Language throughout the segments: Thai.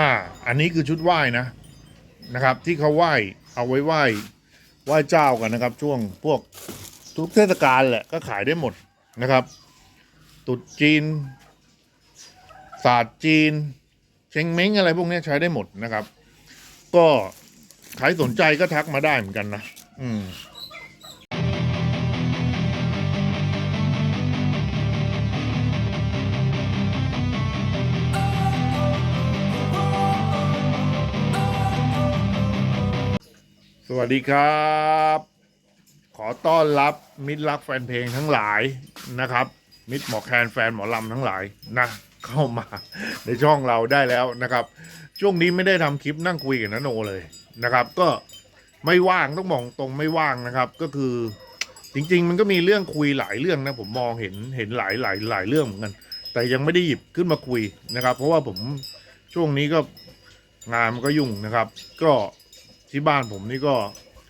อ่าอันนี้คือชุดไหว้นะนะครับ ที่เขาไหว้เอาไว้ไหว้ไหว้เจ้ากันนะครับ ช่วงพวกทุกเทศกาลแหละก็ขายได้หมดนะครับตรุษจีน ศาสตร์จีน เชงเม้งอะไรพวกนี้ใช้ได้หมดนะครับ ก็ใครสนใจก็ทักมาได้เหมือนกันนะ อืม วัสดีครับ ขอต้อนรับมิตรรักแฟนเพลงทั้งหลายนะครับ มิตรหมอแคนแฟนหมอลำทั้งหลายนะเข้ามาในช่องเราได้แล้วนะครับ ช่วงนี้ไม่ได้ทำคลิปนั่งคุยกับนโนเลยนะครับ ก็ไม่ว่างต้องมองตรงไม่ว่างนะครับ ก็คือจริง ๆ มันก็มีเรื่องคุยหลายเรื่องนะผมมองเห็นเห็นหลายหลายหลายเรื่องเหมือนกัน แต่ยังไม่ได้หยิบขึ้นมาคุยนะครับ เพราะว่าผมช่วงนี้ก็งานมันก็ยุ่งนะครับ ก็ ที่บ้านผมนี่ก็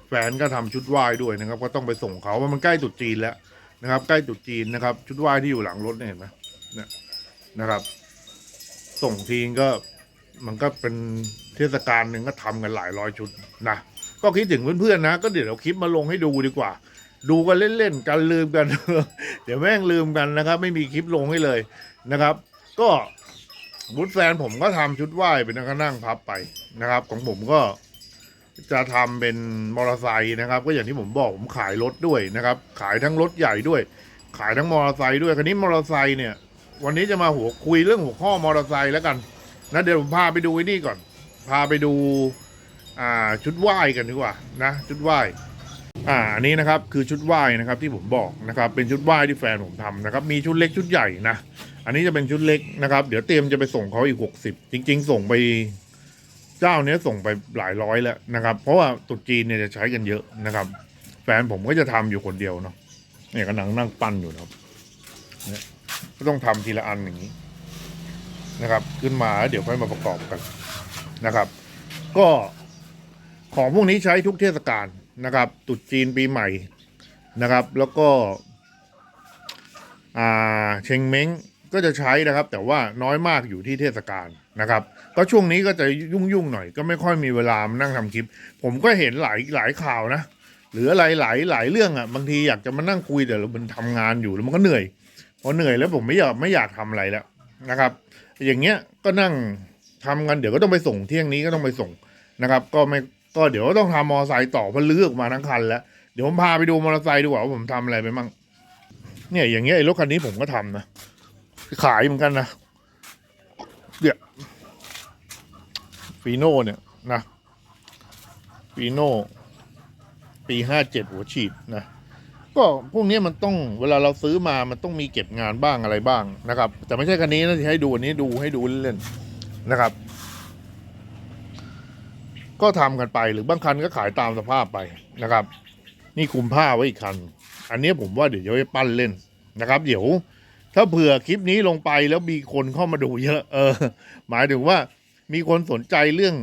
แฟนก็ทำชุดไหว้ด้วยนะครับ ก็ต้องไปส่งเขาว่ามันใกล้ตรุษจีนแล้วนะครับ ใกล้ตรุษจีนนะครับ ชุดไหว้ที่อยู่หลังรถเนี่ยเห็นไหมเนี่ยนะครับ ส่งทีก็มันก็เป็นเทศกาลหนึ่งก็ทำกันหลายร้อยชุดนะก็คิดถึงเพื่อนๆนะ ก็เดี๋ยวเราคลิปมาลงให้ดูดีกว่า ดูกันเล่นๆกันลืมกัน เดี๋ยวแม่งลืมกันนะครับ ไม่มีคลิปลงให้เลยนะครับ ก็บุตแฟนผมก็ทำชุดไหว้เป็นนั่งพับไปนะครับ ของผมก็ จะทำเป็นมอเตอร์ไซค์นะครับ ก็อย่างที่ผมบอกผมขายรถด้วยนะครับ ขายทั้งรถใหญ่ด้วย ขายทั้งมอเตอร์ไซค์ด้วยคันนี้มอเตอร์ไซค์เนี่ย วันนี้จะมาหัวคุยเรื่องหัวข้อมอเตอร์ไซค์แล้วกันนะเดี๋ยวผมพาไปดูไอ้นี่ก่อน พาไปดูอ่าชุดไหว้กันดีกว่านะ ชุดไหว้อ่าอันนี้นะครับคือชุดไหว้นะครับที่ผมบอกนะครับ เป็นชุดไหว้ที่แฟนผมทำนะครับ มีชุดเล็กชุดใหญ่นะอันนี้จะเป็นชุดเล็กนะครับ เดี๋ยวเตรียมจะไปส่งเขาอีกหกสิบจริง ๆ ส่งไป เจ้าเนี้ยส่งไปหลายร้อยแล้วนะครับ เพราะว่าตรุษจีนเนี่ยจะใช้กันเยอะนะครับ แฟนผมก็จะทำอยู่คนเดียวเนาะเนี่ยก็นั่งนั่งปั้นอยู่นะครับเนี่ยก็ต้องทำทีละอันอย่างนี้นะครับ ขึ้นมาแล้วเดี๋ยวค่อยมาประกอบกันนะครับ ก็ของพวกนี้ใช้ทุกเทศกาลนะครับตรุษจีนปีใหม่นะครับ แล้วก็อ่าเชงเม้งก็จะใช้นะครับ แต่ว่าน้อยมากอยู่ที่เทศกาลนะครับ ก็ช่วงนี้ก็จะยุ่งๆหน่อย ก็ไม่ค่อยมีเวลามานั่งทำคลิป ผมก็เห็นหลายหลายข่าวนะหรืออะไรหลายหลายเรื่องอะบางทีอยากจะมานั่งคุยแต่เรามันทำงานอยู่แล้วมันก็เหนื่อยพอเหนื่อยแล้วผมไม่อยากไม่อยากทำอะไรแล้วนะครับ อย่างเงี้ยก็นั่งทำกันเดี๋ยวก็ต้องไปส่งเที่ยงนี้ก็ต้องไปส่งนะครับ ก็ไม่ก็เดี๋ยวก็ต้องทำมอเตอร์ไซค์ต่อเพราะเลือกมาทั้งคันแล้วเดี๋ยวผมพาไปดูมอเตอร์ไซค์ดีกว่าว่าผมทำอะไรไปมั่งเนี่ยอย่างเงี้ยไอ้รถคันนี้ผมก็ทำนะขายเหมือนกันนะเนี่ย ฟีโน่เนี่ยนะฟีโน่ปีห้าเจ็ดหัวฉีดนะก็พวกนี้มันต้องเวลาเราซื้อมามันต้องมีเก็บงานบ้างอะไรบ้างนะครับ แต่ไม่ใช่คันนี้นะที่ให้ดูอันนี้ดูให้ดูเล่นๆนะครับ ก็ทำกันไปหรือบางคันก็ขายตามสภาพไปนะครับ นี่คุมผ้าไว้อีกคัน อันนี้ผมว่าเดี๋ยวจะไปปั้นเล่นนะครับ เดี๋ยว ถ้าเผื่อคลิปนี้ลงไปแล้วมีคนเข้ามาดูเยอะเออ หมายถึงว่า มีคนสนใจเรื่อง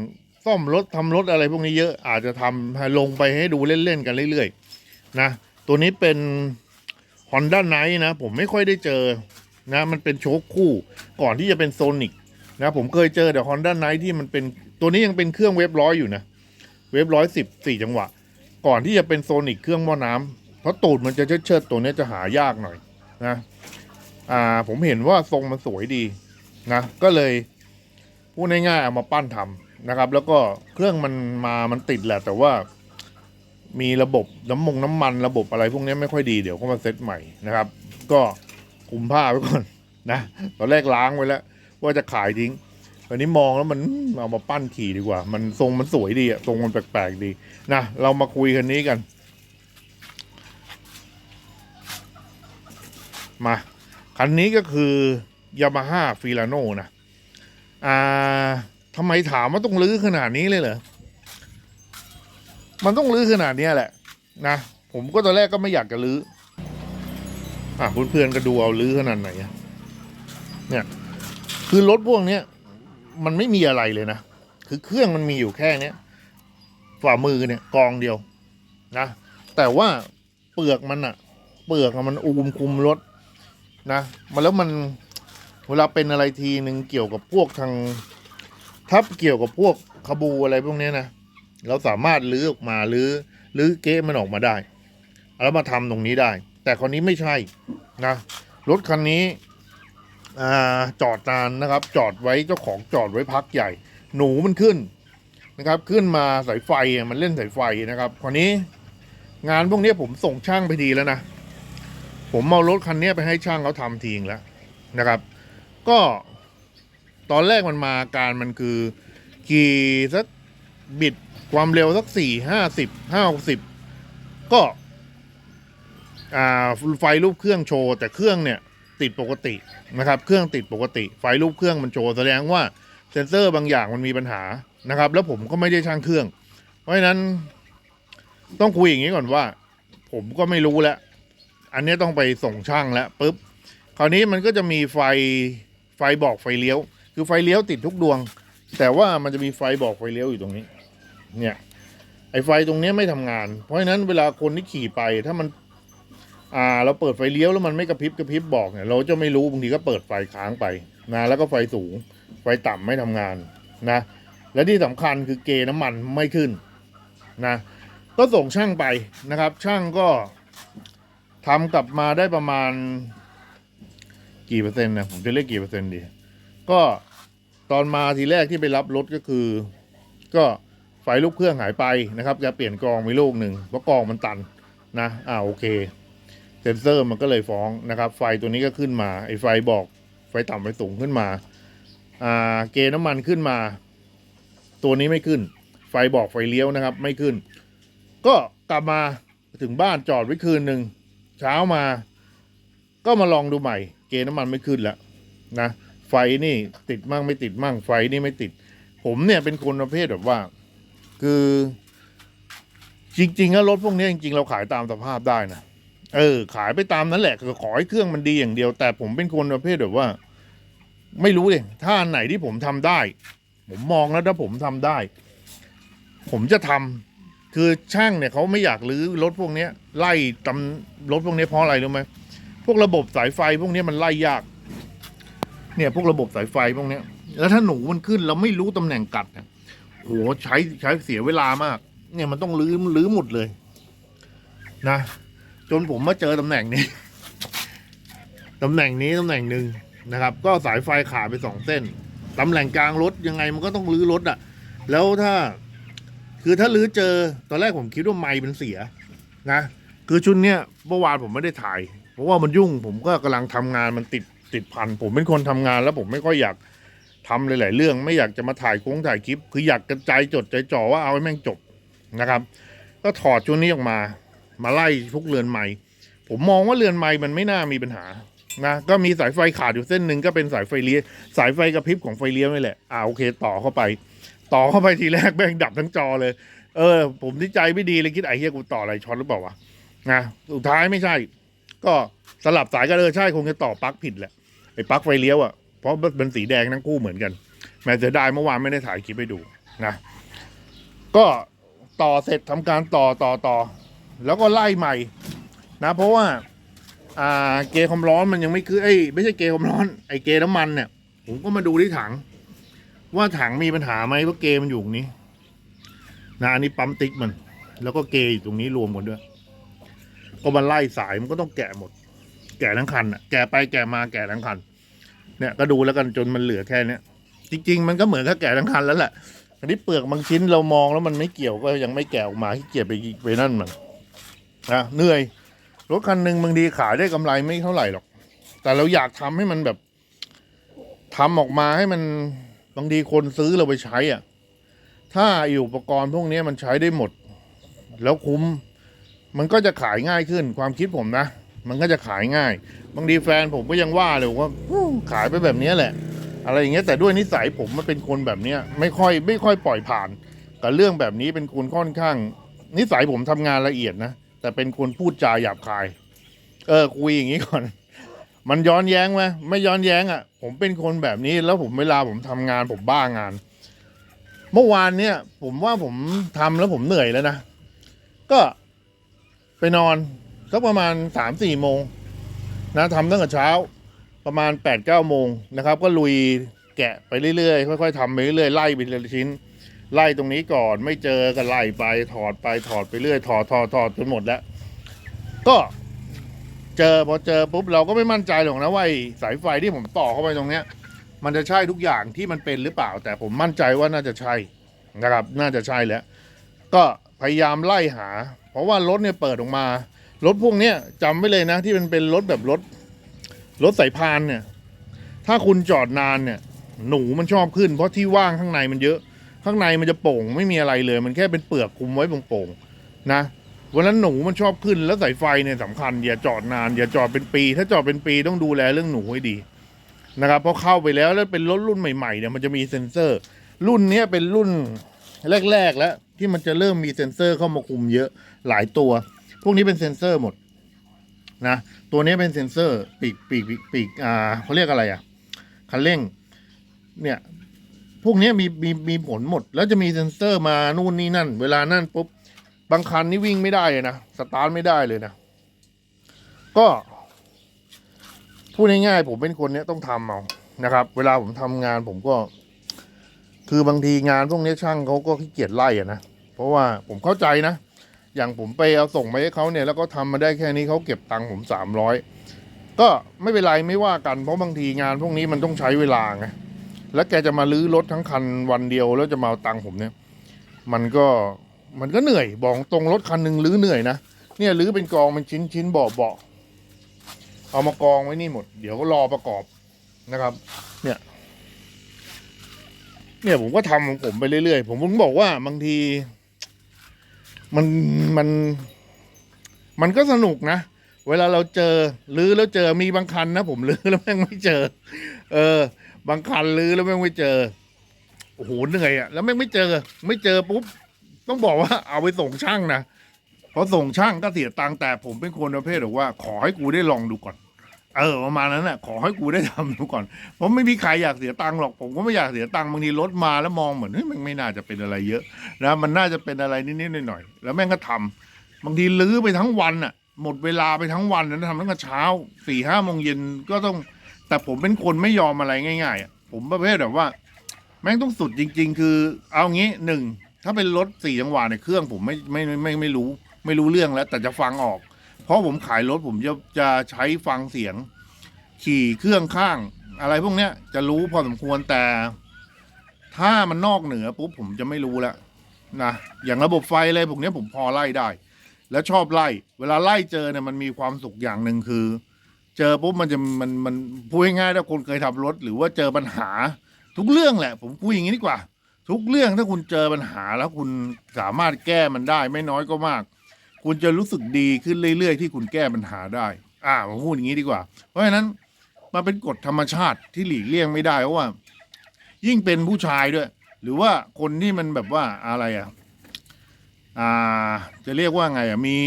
ซ่อมรถทำรถอะไรพวกนี้เยอะอาจจะทำลงไปให้ดูเล่น ๆ กันเรื่อยๆนะตัวนี้เป็น Honda Night นะ ผมไม่ค่อยได้เจอนะมันเป็นโชคคู่ก่อนที่จะเป็นโซนิกนะผมเคยเจอแต่ Honda Night ที่มันเป็นตัวนี้ยังเป็นเครื่องเวฟร้อยอยู่นะ เวฟร้อยสิบสี่จังหวะ ก่อนที่จะเป็นโซนิกเครื่องหม้อน้ำเพราะตูดมันจะเชิดๆตัวนี้จะหายากหน่อยนะอ่าผมเห็นว่าทรงมันสวยดีนะก็เลย พูดง่ายๆเอามาปั้นทำนะครับ แล้วก็เครื่องมันมามันติดแหละ แต่ว่ามีระบบน้ำมงน้ำมันระบบอะไรพวกนี้ไม่ค่อยดีเดี๋ยวก็มาเซตใหม่นะครับ ก็คุมผ้าไว้ก่อนนะตอนแรกล้างไว้แล้ว ว่าจะขายทิ้งตอนนี้มองแล้วมันเอามาปั้นขี่ดีกว่า มันทรงมันสวยดีอะทรงมันแปลกๆดีนะเรามาคุยกันนี้กัน มาคันนี้ก็คือยามาฮ่าฟิลาโนนะ อ่าทำไมถามว่าต้องลื้อขนาดนี้เลยเหรอ มันต้องลื้อขนาดเนี้ยแหละ นะ ผมก็ตอนแรกก็ไม่อยากจะลื้อ อะเพื่อนๆก็ดูเอาลื้อขนาดไหนเนี่ย คือรถพวกเนี้ยมันไม่มีอะไรเลยนะ คือเครื่องมันมีอยู่แค่เนี้ยฝ่ามือเนี่ยกองเดียว นะ แต่ว่าเปลือกมันอะเปลือกมันอูมคุมรถนะมาแล้วมัน เวลาเป็นอะไรทีหนึ่งเกี่ยวกับพวกทางครับเกี่ยวกับพวกขบูอะไรพวกนี้นะเราสามารถลื้อออกมาลื้อลื้อเก๊มันออกมาได้ แล้วมาทำตรงนี้ได้ แต่คนนี้ไม่ใช่นะรถคันนี้อจอดนานนะครับ จอดไว้เจ้าของจอดไว้พักใหญ่ หนูมันขึ้นนะครับ ขึ้นมาสายไฟมันเล่นสายไฟนะครับคราวนี้ งานพวกนี้ผมส่งช่างไปทีแล้วนะผมเอารถคันนี้ไปให้ช่างเขาทำทิ้งแล้วนะครับ ก็ตอนแรกมันมาการมันคือขี่สักบิดความเร็วสักสี่ห้าสิบห้าหกสิบก็อ่าไฟรูปเครื่องโชว์แต่เครื่องเนี่ยติดปกตินะครับ เครื่องติดปกติ ไฟรูปเครื่องมันโชว์แสดงว่าเซ็นเซอร์บางอย่างมันมีปัญหานะครับ แล้วผมก็ไม่ได้ช่างเครื่อง เพราะฉะนั้นต้องคุยอย่างนี้ก่อนว่า ผมก็ไม่รู้แล้ว อันนี้ต้องไปส่งช่างแล้วปุ๊บคราวนี้มันก็จะมีไฟ ฟบอกไฟเลี้ยว คือไฟเลี้ยวติดทุกดวง แต่ว่ามันจะมีไฟบอกไฟเลี้ยวอยู่ตรงนี้ เนี่ย ไอไฟตรงนี้ไม่ทำงาน เพราะฉะนั้นเวลาคนที่ขี่ไปถ้ามัน อ่า เราเปิดไฟเลี้ยวแล้วมันไม่กระพริบกระพริบบอกเนี่ย เราจะไม่รู้บางทีก็เปิดไฟค้างไปนะแล้วก็ไฟสูง ไฟต่ำไม่ทำงานนะ และที่สำคัญคือเกน้ำมันไม่ขึ้นนะก็ส่งช่างไปนะครับ ช่างก็ทำกลับมาได้ประมาณ กี่เปอร์เซ็นต์นะผมจะเรียกกี่เปอร์เซ็นต์ดี ก็ตอนมาทีแรกที่ไปรับรถก็คือ ก็ไฟลูกเครื่องหายไปนะครับ จะเปลี่ยนกรองไปลูกหนึ่งเพราะกรองมันตันนะอ่าโอเคเซนเซอร์มันก็เลยฟ้องนะครับ ไฟตัวนี้ก็ขึ้นมาไอ้ไฟบอกไฟต่ำไฟสูงขึ้นมาอ่าเกน้ำมันขึ้นมา ตัวนี้ไม่ขึ้น ไฟบอกไฟเลี้ยวนะครับ ไม่ขึ้น ก็กลับมาถึงบ้านจอดไว้คืนหนึ่งเช้ามา ก็มาลองดูใหม่ เกณฑ์น้ำมันไม่ขึ้นแล้วนะไฟนี่ติดมั่งไม่ติดมั่งไฟนี่ไม่ติด ผมเนี่ยเป็นคนประเภทแบบว่า คือจริงๆแล้วรถพวกนี้จริงๆ เราขายตามสภาพได้นะเออ ขายไปตามนั้นแหละคือขอให้เครื่องมันดีอย่างเดียว แต่ผมเป็นคนประเภทแบบว่า ไม่รู้เลยถ้าอันไหนที่ผมทำได้ ผมมองแล้วถ้าผมทำได้ ผมจะทำคือช่างเนี่ยเขาไม่อยากรื้อรถพวกเนี้ยไล่ตำรถพวกนี้เพราะอะไรรู้ไหม พวกระบบสายไฟพวกนี้มันไล่ยาก เนี่ย พวกระบบสายไฟพวกนี้แล้วถ้าหนูมันขึ้นเราไม่รู้ตำแหน่งกัดเนี่ยโหใช้ใช้เสียเวลามาก เนี่ยมันต้องรื้อรื้อหมดเลย นะ จนผมมาเจอตำแหน่งนี้ตำแหน่งนี้ตำแหน่งหนึ่งนะครับ ก็สายไฟขาดไปสองเส้นตำแหน่งกลางรถยังไงมันก็ต้องรื้อรถอะ่ะ แล้วถ้า คือถ้ารื้อเจอตอนแรกผมคิดว่าไม้มันเสีย นะ คือชุดเนี้ยเมื่อวานผมไม่ได้ถ่าย เพราะว่ามันยุ่งผมก็กำลังทำงานมันติดติดพันผมเป็นคนทำงานแล้วผมไม่ค่อยอยากทำหลาย ๆ เรื่อง ไม่อยากจะมาถ่ายโค้งถ่ายคลิป คืออยากกระจายจดใจจ่อว่าเอาให้แม่งจบนะครับ ก็ถอดชุดนี้ออกมา มาไล่พวกเรือนไม้ผมมองว่าเรือนไม้มันไม่น่ามีปัญหานะก็มีสายไฟขาดอยู่เส้นหนึ่งก็เป็นสายไฟเลี้ยสายไฟกระพริบของไฟเลี้ยวนี่แหละอ่าโอเคต่อเข้าไป ต่อเข้าไปทีแรกแม่งดับทั้งจอเลย เออ ผมที่ใจไม่ดีเลยคิดไอ้เหี้ยกูต่ออะไรช็อตหรือเปล่าวะนะสุดท้ายไม่ใช่ ก็สลับสายก็เออใช่คงจะต่อปลั๊กผิดแหละไอ้ปลั๊กไฟเลี้ยวอะเพราะมันสีแดงทั้งคู่เหมือนกันแม้เสียดายเมื่อวานไม่ได้ถ่ายคลิปให้ดูนะก็ต่อเสร็จทำการต่อต่อต่อ แล้วก็ไล่ใหม่นะเพราะว่าอ่าเกย์ความร้อนมันยังไม่คือไอ้ไม่ใช่เกย์ความร้อนไอ้เกย์น้ำมันเนี่ยผมก็มาดูที่ถัง ว่าถังมีปัญหาไหมเพราะเกย์มันอยู่ตรงนี้นะอันนี้ปั๊มติ๊กมัน แล้วก็เกย์อยู่ตรงนี้รวมกันด้วย ก็มันไล่สายมันก็ต้องแกะหมด แกะทั้งคันอะแกะไปแกะมาแกะทั้งคัน เนี่ยก็ดูแล้วกันจนมันเหลือแค่เนี้ยจริง ๆ มันก็เหมือนกับแกะทั้งคันแล้วแหละอันนี้เปลือกบางชิ้นเรามองแล้วมันไม่เกี่ยวก็ยังไม่แกะออกมาที่เกียจไปไปนั่นมันนะเหนื่อยรถคันหนึ่งบางทีขายได้กำไรไม่เท่าไหร่หรอก แต่เราอยากทำให้มันแบบทำออกมาให้มันบางทีคนซื้อเราไปใช้อะ ถ้าอุปกรณ์พวกนี้มันใช้ได้หมด แล้วคุ้ม มันก็จะขายง่ายขึ้นความคิดผมนะ มันก็จะขายง่าย บางทีแฟนผมก็ยังว่าเลยว่าขายไปแบบนี้แหละ อะไรอย่างเงี้ยแต่ด้วยนิสัยผมมันเป็นคนแบบเนี้ยไม่ค่อยไม่ค่อยปล่อยผ่าน กับเรื่องแบบนี้เป็นคนค่อนข้าง นิสัยผมทำงานละเอียดนะแต่เป็นคนพูดจาหยาบคาย เออคุยอย่างนี้ก่อน มันย้อนแย้งไหมไม่ย้อนแย้งอะ ผมเป็นคนแบบนี้แล้วผมเวลาผมทำงานผมบ้างาน เมื่อวานเนี่ย ผมว่าผมทำแล้วผมเหนื่อยแล้วนะก็ ไปนอนสักประมาณสามสี่โมงนะทำตั้งแต่เช้าประมาณแปดเก้าโมงนะครับ ก็ลุยแกะไปเรื่อยๆ ค่อยๆทำไปเรื่อยๆไล่ไปทีละชิ้น ไล่ตรงนี้ก่อนไม่เจอก็ไล่ไปถอดไปถอดไปเรื่อยถอดถอดถอดจนหมดแล้ว ก็เจอพอเจอปุ๊บเราก็ไม่มั่นใจหรอกนะว่าสายไฟที่ผมต่อเข้าไปตรงเนี้ย มันจะใช่ทุกอย่างที่มันเป็นหรือเปล่า แต่ผมมั่นใจว่าน่าจะใช่นะครับ น่าจะใช่แล้ว ก็ พยายามไล่หา เพราะว่ารถเนี่ยเปิดออกมา รถพวกเนี้ยจำไว้เลยนะ ที่มันเป็นรถแบบรถ รถสายพานเนี่ย ถ้าคุณจอดนานเนี่ย หนูมันชอบขึ้น เพราะที่ว่างข้างในมันเยอะ ข้างในมันจะโป่ง ไม่มีอะไรเลย มันแค่เป็นเปลือกคลุมไว้โป่งๆนะวันนั้นหนูมันชอบขึ้นแล้วสายไฟเนี่ยสำคัญอย่าจอดนาน อย่าจอดเป็นปี ถ้าจอดเป็นปีต้องดูแลเรื่องหนูให้ดีนะครับเพราะเข้าไปแล้วแล้วเป็นรถรุ่นใหม่ๆเนี่ยมันจะมีเซ็นเซอร์ รุ่นนี้เป็นรุ่นแรก ๆ แล้ว ที่มันจะเริ่มมีเซ็นเซอร์เข้ามาคุมเยอะหลายตัว พวกนี้เป็นเซ็นเซอร์หมดนะตัวนี้เป็นเซ็นเซอร์ปีกปีกปีกอ่าเขาเรียกอะไรอะคันเร่งเนี่ยพวกนี้มีมีมีผลหมด แล้วจะมีเซ็นเซอร์มานู่นนี่นั่น เวลานั่นปุ๊บบางคันนี่วิ่งไม่ได้เลยนะสตาร์ทไม่ได้เลยนะ ก็พูดง่ายๆผมเป็นคนเนี้ยต้องทำเอานะครับ เวลาผมทำงานผมก็ คือบางทีงานพวกนี้ช่างเขาก็ขี้เกียจไล่อะนะ ราะว่าผมเข้าใจนะ อย่างผมไปเอาส่งไปให้เขาเนี่ยแล้วก็ทำมาได้แค่นี้เขาเก็บตังค์ผมสามร้อยก็ไม่เป็นไรไม่ว่ากันเพราะบางทีงานพวกนี้มันต้องใช้เวลาไงแล้วแกจะมาลื้อรถทั้งคันวันเดียวแล้วจะมาเอาตังค์ผมเนี่ย มันก็มันก็เหนื่อยบอกตรงรถคันหนึ่งลื้อเหนื่อยนะเนี่ยลื้อเป็นกองเป็นชิ้นชิ้นเบาเบาเอามากองไว้นี่หมด เดี๋ยวก็รอประกอบนะครับ เนี่ย เนี่ยผมก็ทำของผมไปเรื่อยๆ ผมผมบอกว่าบางที มันมัน มันก็สนุกนะ เวลาเราเจอลื้อแล้วเจอมีบางคันนะผมลื้อแล้วแม่งไม่เจอ เออ บางคันลื้อแล้วแม่งไม่เจอโอ้โหเหนื่อยอะแล้วแม่งไม่เจอ ไม่เจอปุ๊บต้องบอกว่าเอาไปส่งช่างนะพอส่งช่างก็เสียตังค์แต่ผมเป็นคนประเภทแบบว่า ขอให้กูได้ลองดูก่อน เออประมาณนั้นแหละขอให้กูได้ทำดูก่อนผมไม่มีใครอยากเสียตังค์หรอกผมก็ไม่อยากเสียตังค์บางทีรถมาแล้วมองเหมือนเฮ้ยมันไม่น่าจะเป็นอะไรเยอะนะมันน่าจะเป็นอะไรนิดๆหน่อยๆแล้วแม่งก็ทำบางทีลื้อไปทั้งวันอะ หมดเวลาไปทั้งวันนะทำตั้งแต่เช้าสี่ห้าโมงเย็นก็ต้อง แต่ผมเป็นคนไม่ยอมอะไรง่ายๆอะผมประเภทแบบว่า แม่งต้องสุดจริง ๆ คือเอางี้หนึ่งถ้าเป็นรถสี่จังหวะเนี่ยเครื่องผมไม่ไม่ไม่ไม่ไม่รู้ ไม่รู้เรื่องแล้ว แต่จะฟังออก ราะผมขายรถผมจะจะใช้ฟังเสียง ขี่เครื่องข้าง อะไรพวกเนี้ยจะรู้พอสมควรแต่ ถ้ามันนอกเหนือปุ๊บผมจะไม่รู้แล้วนะอย่างระบบไฟอะไรพวกเนี้ยผมพอไล่ได้ แล้วชอบไล่ เวลาไล่เจอเนี่ยมันมีความสุขอย่างหนึ่งคือ เจอปุ๊บมันจะมันมันพูดง่ายๆถ้าคนเคยทำรถ หรือว่าเจอปัญหา ทุกเรื่องแหละ ผมพูดอย่างนี้ดีกว่า ทุกเรื่องถ้าคุณเจอปัญหาแล้วคุณสามารถแก้มันได้ไม่น้อยก็มาก คุณจะรู้สึกดีขึ้นเรื่อยๆ ที่คุณแก้ปัญหาได้ อ่าผมพูดอย่างนี้ดีกว่า เพราะฉะนั้นมันเป็นกฎธรรมชาติที่หลีกเลี่ยงไม่ได้เพราะว่า ยิ่งเป็นผู้ชายด้วย หรือว่าคนที่มันแบบว่าอะไรอะอ่า จะเรียกว่าไงอะมี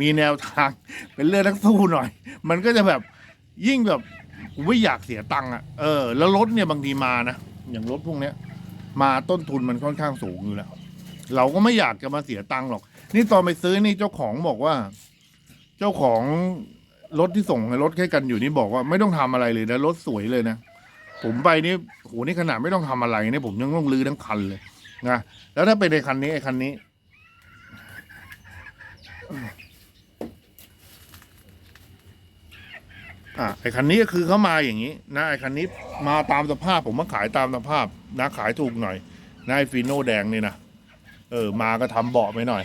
มีแนวทาง เป็นเลือดนักสู้หน่อย มันก็จะแบบยิ่งแบบไม่อยากเสียตังค์อะเออแล้วรถเนี่ยบางทีมานะอย่างรถพวกเนี้ย มาต้นทุนมันค่อนข้างสูงอยู่แล้ว เราก็ไม่อยากจะมาเสียตังค์หรอก นี่ตอนไปซื้อนี่เจ้าของบอกว่า เจ้าของรถที่ส่งรถให้กันอยู่นี่บอกว่าไม่ต้องทำอะไรเลยนะรถสวยเลยนะผมไปนี่โหนี่ขนาดไม่ต้องทำอะไรเนี่ยผมยังต้องรื้อทั้งคันเลยนะแล้วถ้าเป็นในคันนี้ไอ้คันนี้อะไอ้คันนี้ก็คือเขามาอย่างนี้ นะไอ้คันนี้มาตามสภาพผมมาขายตามสภาพนะขายถูกหน่อยนะไอ้ฟีโน่แดงนี่นะ เออมาก็ทำเบาะไปหน่อย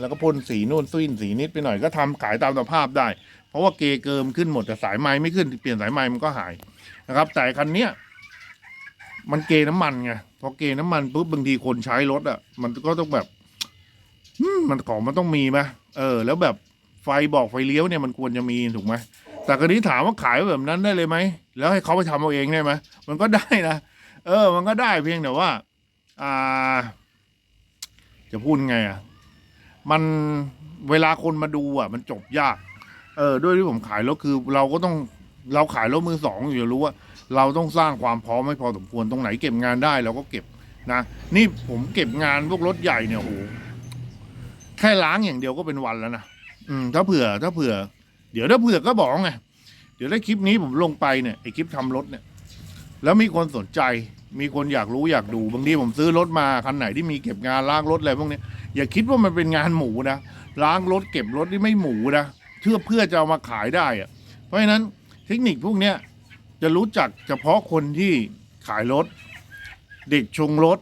แล้วก็พ่นสีนู่นซุยนสีนิดไปหน่อยก็ทำขายตามสภาพได้ เพราะว่าเกเกิมขึ้นหมดแต่สายไม้ไม่ขึ้นเปลี่ยนสายไม้มันก็หายนะครับ แต่คันเนี้ยมันเกน้ำมันไงพอเกน้ำมันปุ๊บบางทีคนใช้รถอะ มันก็ต้องแบบมมันของมันต้องมีไหมเออ แล้วแบบไฟบอกไฟเลี้ยวเนี่ยมันควรจะมีถูกไหมแต่กรณีถามว่าขายแบบนั้นได้เลยไหมแล้วให้เขาไปทำเอาเองได้ไหมมันก็ได้นะเออ มันก็ได้เพียงแต่ว่า อ่า จะพูดไงอะมันเวลาคนมาดูอะ มันจบยาก เออ ด้วยที่ผมขายรถคือ เราก็ต้องเราขายรถมือสองอยู่จะรู้ว่า เราต้องสร้างความพร้อมให้พอสมควรตรงไหนเก็บงานได้เราก็เก็บนะนี่ผมเก็บงานพวกรถใหญ่เนี่ยโอ้โหแค่ล้างอย่างเดียวก็เป็นวันแล้วนะอืมถ้าเผื่อ ถ้าเผื่อ เดี๋ยวถ้าเผื่อก็บอกไงเดี๋ยวถ้าคลิปนี้ผมลงไปเนี่ยไอคลิปทำรถเนี่ย แล้วมีคนสนใจ มีคนอยากรู้อยากดูบางทีผมซื้อรถมาคันไหนที่มีเก็บงานล้างรถอะไรพวกนี้อย่าคิดว่ามันเป็นงานหมูนะล้างรถเก็บรถนี่ไม่หมูนะเพื่อเพื่อจะเอามาขายได้อะเพราะฉะนั้นเทคนิคพวกเนี้ยจะรู้จักเฉพาะคนที่ขายรถ เด็กชงรถ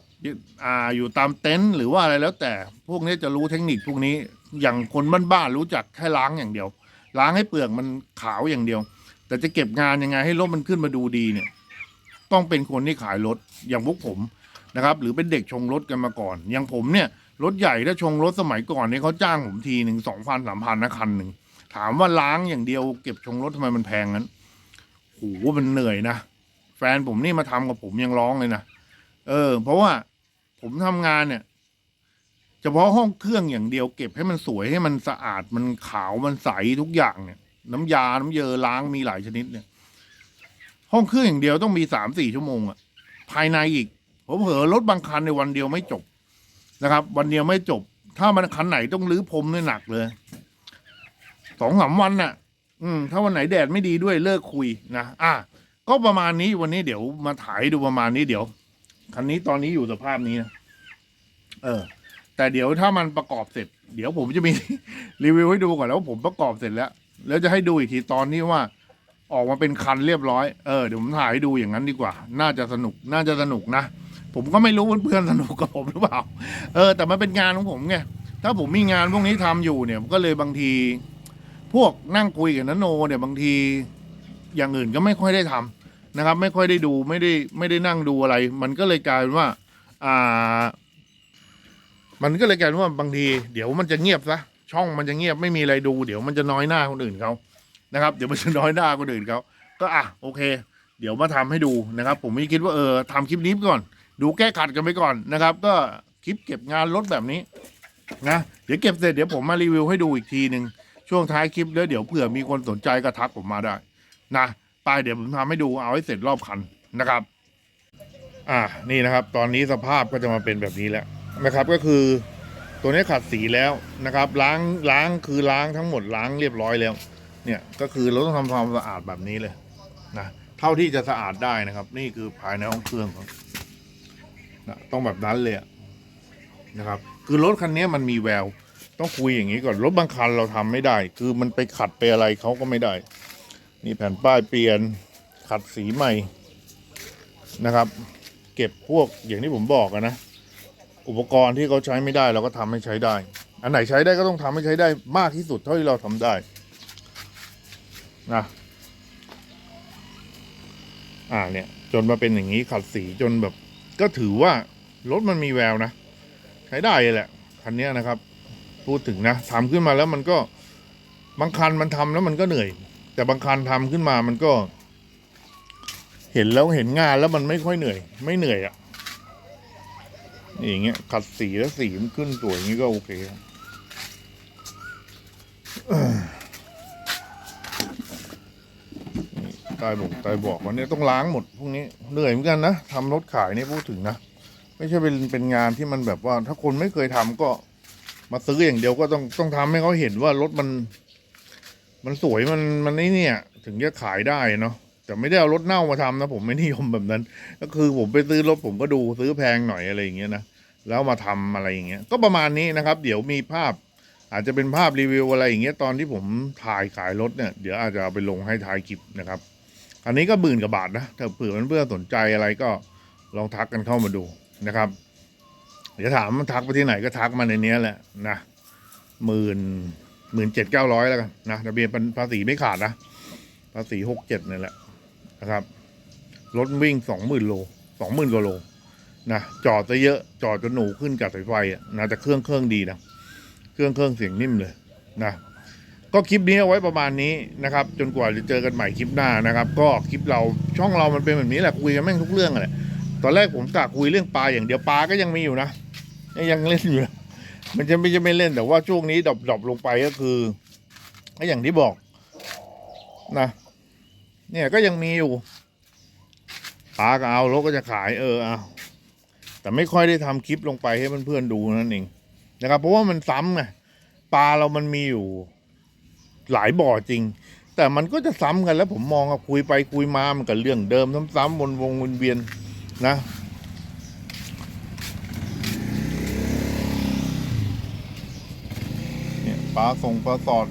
อ่าอยู่ตามเต็นท์หรือว่าอะไรแล้วแต่ พวกนี้จะรู้เทคนิคพวกนี้อย่างคนบ้านๆรู้จักแค่ล้างอย่างเดียว ล้างให้เปลือกมันขาวอย่างเดียว แต่จะเก็บงานยังไงให้รถมันขึ้นมาดูดีเนี่ย ต้องเป็นคนที่ขายรถอย่างพวกผมนะครับ หรือเป็นเด็กชงรถกันมาก่อน อย่างผมเนี่ยรถใหญ่ถ้าชงรถสมัยก่อนเนี่ยเขาจ้างผมทีหนึ่งสองพันสามพันนะคันหนึ่งถามว่าล้างอย่างเดียวเก็บชงรถทำไมมันแพงงั้นโหมันเหนื่อยนะแฟนผมนี่มาทำกับผมยังร้องเลยนะเออ เพราะว่าผมทำงานเนี่ยเฉพาะห้องเครื่องอย่างเดียวเก็บให้มันสวยให้มันสะอาดมันขาวมันใสทุกอย่างเนี่ย น้ำยาน้ำเยอล้างมีหลายชนิดเนี่ย ห้องเครื่องอย่างเดียวต้องมีสามสี่ชั่วโมงอะภายในอีกผมเผลอรถบางคันในวันเดียวไม่จบนะครับ วันเดียวไม่จบ ถ้ามันคันไหนต้องรื้อพรมเนี่ยหนักเลยสองสามวันน่ะ อืม ถ้าวันไหนแดดไม่ดีด้วยเลิกคุยนะอะก็ประมาณนี้วันนี้เดี๋ยวมาถ่ายดูประมาณนี้เดี๋ยวคันนี้ตอนนี้อยู่สภาพนี้นะเออ แต่เดี๋ยวถ้ามันประกอบเสร็จ เดี๋ยวผมจะมีรีวิวให้ดูก่อนแล้ววาผมประกอบเสร็จแล้ว แล้วจะให้ดูอีกทีตอนนี้ว่า ออกมาเป็นคันเรียบร้อย เออเดี๋ยวผมถ่ายให้ดูอย่างนั้นดีกว่า น่าจะสนุกน่าจะสนุกนะ ผมก็ไม่รู้เพื่อนๆสนุกกับผมหรือเปล่า เออ แต่มันเป็นงานของผมไงถ้าผมมีงานพวกนี้ทำอยู่เนี่ยก็เลยบางที พวกนั่งคุยกับนันโนเนี่ยบางที อย่างอื่นก็ไม่ค่อยได้ทำนะครับ ไม่ค่อยได้ดูไม่ได้ไม่ได้นั่งดูอะไร มันก็เลยกลายเป็นว่า อ่า มันก็เลยกลายเป็นว่าบางที เดี๋ยวมันจะเงียบซะช่องมันจะเงียบไม่มีอะไรดู เดี๋ยวมันจะน้อยหน้าคนอื่นเขา นะครับ เดี๋ยวมันจะน้อยหน้าคนอื่นเขาก็อะโอเค เดี๋ยวมาทำให้ดูนะครับ ผมไม่คิดว่าเออทำคลิปนี้ก่อน ดูแก้ขัดกันไปก่อนนะครับ ก็คลิปเก็บงานรถแบบนี้นะเดี๋ยวเก็บเสร็จเดี๋ยวผมมารีวิวให้ดูอีกทีหนึ่งช่วงท้ายคลิปแล้วเดี๋ยวเผื่อมีคนสนใจก็ทักผมมาได้นะไปเดี๋ยวผมทำให้ดูเอาให้เสร็จรอบคันนะครับ อ่านี่นะครับ ตอนนี้สภาพก็จะมาเป็นแบบนี้แล้วนะครับ ก็คือตัวนี้ขัดสีแล้วนะครับ ล้างล้างคือล้างทั้งหมดล้างเรียบร้อยแล้ว เนี่ยก็คือเราต้องทำความสะอาดแบบนี้เลยนะเท่าที่จะสะอาดได้นะครับ นี่คือภายในห้องเครื่องครับนะต้องแบบนั้นเลยนะครับ คือรถคันนี้มันมีแวว ต้องคุยอย่างนี้ก่อนรถบางคันเราทำไม่ได้ คือมันไปขัดไปอะไรเขาก็ไม่ได้ นี่แผ่นป้ายเปลี่ยนขัดสีใหม่นะครับ เก็บพวกอย่างที่ผมบอกนะอุปกรณ์ที่เขาใช้ไม่ได้เราก็ทำให้ใช้ได้ อันไหนใช้ได้ก็ต้องทำให้ใช้ได้มากที่สุดเท่าที่เราทำได้ นะอ่าเนี่ย จนมาเป็นอย่างนี้ขัดสีจนแบบ ก็ถือว่ารถมันมีแววนะ ใช้ได้เลยแหละคันนี้นะครับ พูดถึงนะทำขึ้นมาแล้วมันก็บางคันมันทำแล้วมันก็เหนื่อย แต่บางคันทำขึ้นมามันก็ เห็นแล้วเห็นงานแล้วมันไม่ค่อยเหนื่อย ไม่เหนื่อยอะ่ะนี่อย่างเงี้ยขัดสีแล้วสีมันขึ้นสวยอย่างนี้ก็โอเคครับ ตายบอกตายบอกวันนี้ต้องล้างหมดพวกนี้เหนื่อยเหมือนกันนะทำรถขายนี่พูดถึงนะไม่ใช่เป็นเป็นงานที่มันแบบว่า ถ้าคนไม่เคยทำก็มาซื้ออย่างเดียวก็ต้องต้องทำให้เขาเห็นว่ารถมัน มันสวยมันมันนี่เนี่ย ถึงจะขายได้เนาะแต่ไม่ได้เอารถเน่ามาทำนะผมไม่นิยมแบบนั้น ก็คือผมไปซื้อรถผมก็ดูซื้อแพงหน่อยอะไรอย่างเงี้ยนะแล้วมาทำอะไรอย่างเงี้ย ก็ประมาณนี้นะครับ เดี๋ยวมีภาพ อาจจะเป็นภาพรีวิวอะไรอย่างเงี้ยตอนที่ผมถ่ายขายรถเนี่ย เดี๋ยวอาจจะเอาไปลงให้ท้ายคลิปนะครับ อันนี้ก็หมื่นกว่าบาทนะถ้าเผื่อเพื่อสนใจอะไรก็ลองทักกันเข้ามาดูนะครับเดี๋ยวถามมันทักไปที่ไหนก็ทักมาในเนี้ยแหละนะหมื่นหมื่นเจ็ดเก้าร้อยแล้วกันนะทะเบียนภาษีไม่ขาดนะ ภาษีหกเจ็ดนี่แหละนะครับรถวิ่งสองหมื่นโลสองหมื่นกว่าโลนะจอดซะเยอะจอดจนหนูขึ้นกับสายไฟอะนะแต่เครื่องเครื่องดีนะ เครื่องเครื่องเสียงนิ่มเลยนะ ก็คลิปนี้เอาไว้ประมาณนี้นะครับ จนกว่าจะเจอกันใหม่คลิปหน้านะครับ ก็คลิปเราช่องเรามันเป็นแบบนี้แหละคุยกันแม่งทุกเรื่องแหละตอนแรกผมกะคุยเรื่องปลาอย่างเดียวปลาก็ยังมีอยู่นะยังเล่นอยู่นะมันจะไม่จะไม่เล่นแต่ว่าช่วงนี้ดรอปดรอปลงไปก็คือก็อย่างที่บอกนะเนี่ยก็ยังมีอยู่ปลาก็เอารถก็จะขายเออเอาแต่ไม่ค่อยได้ทำคลิปลงไปให้เพื่อนๆดูนั่นเองนะครับ เพราะว่ามันซ้ำไงปลาเรามันมีอยู่ หลายบ่อจริง แต่มันก็จะซ้ำกันแล้วผมมองอะคุยไปคุยมามันกับเรื่องเดิมซ้ำๆวนวงวนเวียนนะเนี่ยปลาส่งปลาสอด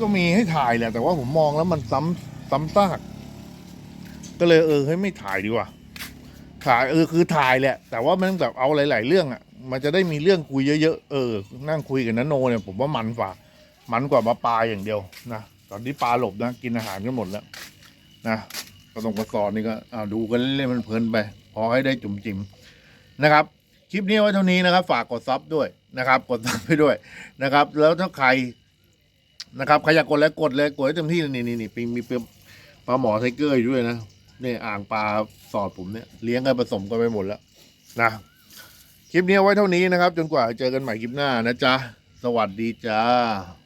ก็มีให้ถ่ายแหละแต่ว่าผมมองแล้วมันซ้ำซ้ำซากก็เลยเออเฮ้ยไม่ถ่ายดีกว่าถ่ายเออคือถ่ายแหละ แต่ว่ามันแบบเอาหลาย ๆ เรื่องอะ มันจะได้มีเรื่องคุยเยอะ ๆ เออ นั่งคุยกับนันโนเนี่ยผมว่ามันกว่า มันกว่ามาปลาอย่างเดียวนะตอนนี้ปลาหลบนะกินอาหารกันหมดแล้วนะกระตงกระสอนนี่ก็อาดูกันเล่นมันเพลินไป พอให้ได้จุ่มจิมนะครับ คลิปนี้ไว้เท่านี้นะครับ ฝากกดซับด้วยนะครับ กดซับไปด้วยนะครับ แล้วถ้าใครนะครับใครอยากกดแล้วกดเลยกดให้เต็มที่นี่นี่นี่มีมีปลาหมอไทเกอร์อยู่ด้วยนะเนี่ยอ่างปลาสอดผมเนี่ยเลี้ยงกันผสมกันไปหมดแล้วนะคลิปนี้ไว้เท่านี้นะครับ จนกว่าจะเจอกันใหม่คลิปหน้านะจ๊ะ สวัสดีจ้า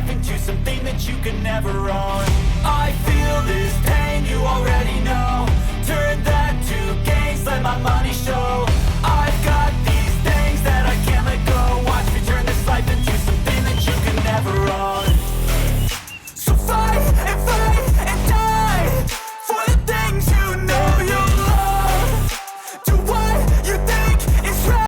life into something that you can never own. I feel this pain, you already know. Turn that to gains, let my mind